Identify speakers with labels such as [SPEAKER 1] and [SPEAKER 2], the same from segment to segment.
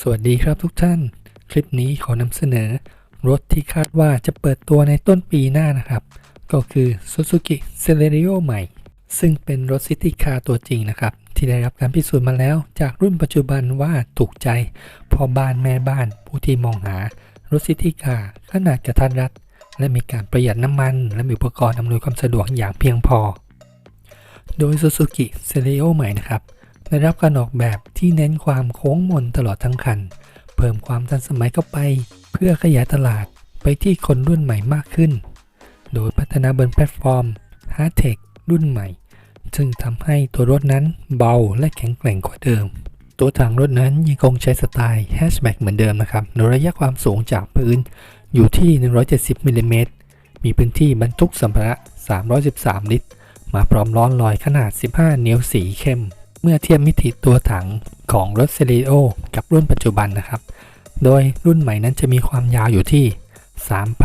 [SPEAKER 1] สวัสดีครับทุกท่าน คลิปนี้ขอนำเสนอ รถที่คาดว่าจะเปิดตัวในต้นปีหน้านะครับ ก็คือ Suzuki Celerio ใหม่ ซึ่งเป็นรถซิตี้คาร์ตัวจริงนะครับ ที่ได้รับการพิสูจน์มาแล้วจากรุ่นปัจจุบันว่าถูกใจพ่อบ้านแม่บ้านผู้ที่มองหารถซิตี้คาร์ขนาดกระทัดรัด และมีการประหยัดน้ำมัน และมีอุปกรณ์อำนวยความสะดวกอย่างเพียงพอ โดย Suzuki Celerio ใหม่นะครับ ได้รับการออกแบบที่เน้นความโค้งมนตลอดทั้งคัน เพิ่มความทันสมัยเข้าไป เพื่อขยายตลาดไปที่คนรุ่นใหม่มากขึ้น โดยพัฒนาบนแพลตฟอร์ม Hardtech รุ่นใหม่ ซึ่งทำให้ตัวรถนั้นเบาและแข็งแกร่งกว่าเดิม ตัวถังรถนั้นยังคงใช้สไตล์แฮชแบ็กเหมือนเดิมนะครับโดยระยะความสูงจากพื้นอยู่ที่ 170มิลลิเมตร มีพื้นที่บรรทุกสัมภาระ 313 ลิตร มาพร้อมล้อลอยขนาด 15 นิ้วสีเข้ม เมื่อเทียบมิติตัวถังของรถเซ r ร o กับรุ่นปัจจุบันนะครับ โดยรุ่นใหม่นั้นจะมีความยาวอยู่ที่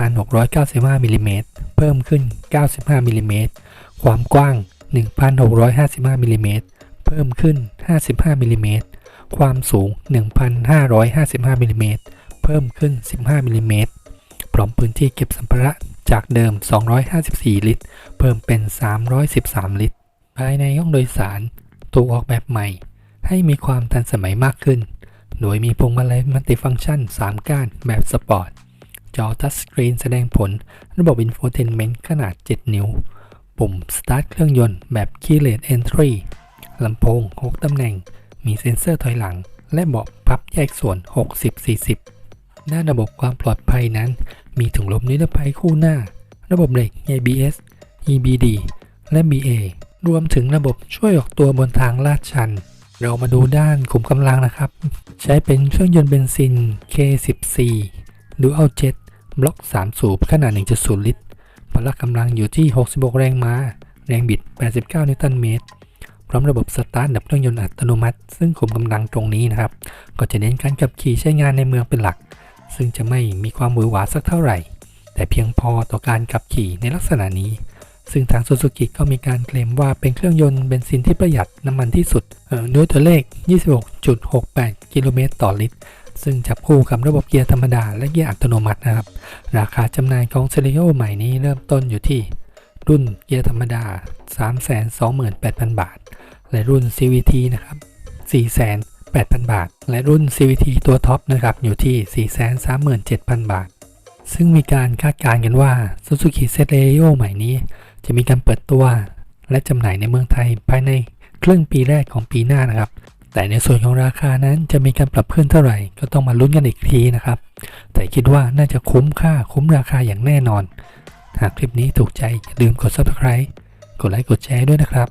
[SPEAKER 1] 3,695มิลลิเมตรเพิ่มขึ้น 95มิลลิเมตรความกว้าง 1,655มิลลิเมตรเพิ่มขึ้น 55มิลลิเมตรความสูง 1,555มิลลิเมตรเพิ่มขึ้น 15มิลลิเมตรพร้อมพื้นที่เก็บสัมภาระจากเดิม 254 ลิตร เพิ่มเป็น 313 ลิตร ภายในห้องโดยสาร ถูกออกแบบใหม่ ให้มีความทันสมัยมากขึ้น โดยมีพวงมาลัยมัลติฟังก์ชัน 3 ก้านแบบสปอร์ต จอทัชสกรีนแสดงผล ระบบอินโฟเทนเมนต์ขนาด 7 นิ้ว ปุ่มสตาร์ทเครื่องยนต์แบบ Keyless Entry ลำโพง 6 ตำแหน่ง มีเซ็นเซอร์ถอยหลัง และเบาะพับแยกส่วน 60-40 ด้านระบบความปลอดภัยนั้น มีถุงลมนิรภัยคู่หน้า ระบบเบรก ABS EBD และ BA รวมถึงระบบช่วยออกตัวบนทางลาดชัน เรามาดูด้านขุมกำลังนะครับ ใช้เป็นเครื่องยนต์เบนซิน K14 Dual Jet บล็อก 3 สูบขนาด 1.0 ลิตร พละกำลังอยู่ที่ 66 แรงม้า แรงบิด 89 นิวตันเมตร พร้อมระบบสตาร์ทดับเครื่องยนต์อัตโนมัติ ซึ่งขุมกำลังตรงนี้นะครับ ก็จะเน้นการขับขี่ใช้งานในเมืองเป็นหลัก ซึ่งจะไม่มีความหวือหวาสักเท่าไหร่ แต่เพียงพอต่อการขับขี่ในลักษณะนี้ ซึ่งทาง Suzuki ก็มีการเคลมว่าเป็นเครื่องยนต์เบนซินที่ประหยัดน้ำมันที่สุดด้วยตัวเลข 26.68 กิโลเมตรต่อลิตร ซึ่งจับคู่กับระบบเกียร์ธรรมดาและเกียร์อัตโนมัตินะครับ ราคาจำหน่ายของ c e l i o ใหม่นี้เริ่มต้นอยู่ที่ รุ่นเกียร์ธรรมดา 328,000 บาท และรุ่น CVT นะครับ 48,000 บาท และรุ่น CVT ตัวท็อปนะครับอยู่ที่ 437,000 บาท ซึ่งมีการคาดการณ์กันว่า Suzuki c e l e r i o ใหม่นี้ จะมีการเปิดตัวและจำหน่ายในเมืองไทยภายในครึ่งปีแรกของปีหน้านะครับ แต่ในส่วนของราคานั้นจะมีการปรับขึ้นเท่าไหร่ ก็ต้องมาลุ้นกันอีกทีนะครับ แต่คิดว่าน่าจะคุ้มค่าคุ้มราคาอย่างแน่นอน หากคลิปนี้ถูกใจอย่าลืมกด subscribe กดไลค์กดแชร์ด้วยนะครับ